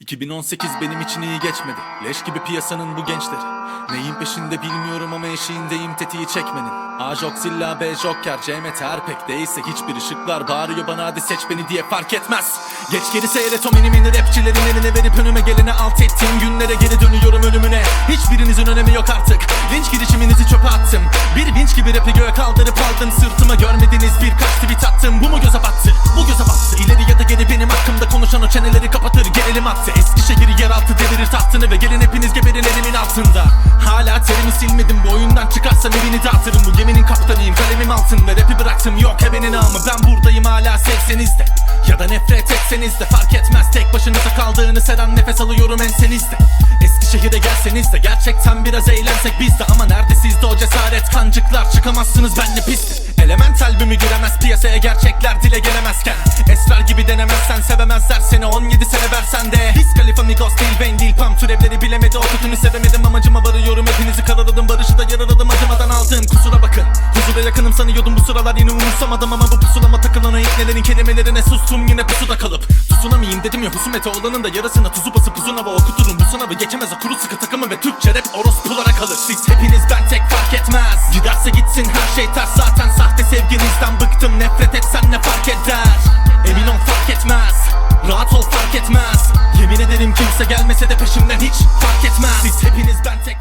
2018 benim için iyi geçmedi. Leş gibi piyasanın bu gençleri. Neyin peşinde bilmiyorum ama eşiğindeyim tetiği çekmenin. A Joxilla B Joker C Mete Erpek değilse hiçbir ışıklar Bağırıyor bana hadi seç beni diye fark etmez. Geç geri seyret o mini rapçilerin eline verip önüme gelene alt ettiğim günlere geri dönüyorum ölümüne. Hiçbirinizin önemi yok artık. Linç girişiminizi çöpe attım. Bir vinç gibi rapi göğe kaldırıp aldın sırtıma. Görmediniz birkaç tweet attım. Bu mu göze battı? Bu göze konuşan o çeneleri kapatır gelelim attı Eskişehir'i yeraltı devirir tahtını ve gelin hepiniz geberin elimin altında. Hala terimi silmedim bu oyundan çıkarsam evini dağıtırım. Bu geminin kaptanıyım kalemim altın ve rapi bıraktım yok ebenin amı Ben buradayım hala sevseniz de ya da nefret etseniz de fark etmez Tek başınıza kaldığınız her an nefes alıyorum ensenizde. Eskişehir'e gelseniz de gerçekten biraz eğlensek biz de. Ama nerede sizde o cesaret kancıklar çıkamazsınız benle piste Elemental mi giremez piyasaya gerçekler dile gelemezken Gibi denemezsen sevemezler seni. 17 sene versen de Biz Khalifa Migos değil ben değil Pam. Türevleri bilemedi o tutunu sevemedim. Amacıma varıyorum Hepinizi karaladım. Barışı da yaraladım acımadan aldığım kusura bakın Huzura yakınım sanıyordum bu sıralar. Yine umursamadım Ama bu pusulama takılan o iknelerin kelimelerine sustum. Yine pusuda kalıp Tutunamayayım dedim ya. Husumete olanın da yarasına tuzu basıp uzun hava okuturum. Bu sınavı geçemez o kuru sıkı takımı ve Türkçe rap orospulara kalır. Siz hepiniz ben tek fark etmez. Giderse gitsin her şey ters. Zaten sahte sevginizden bıktım Nefret etsen yetmez. Yemin ederim kimse gelmese de peşimden hiç fark etmez. Siz hepiniz ben tek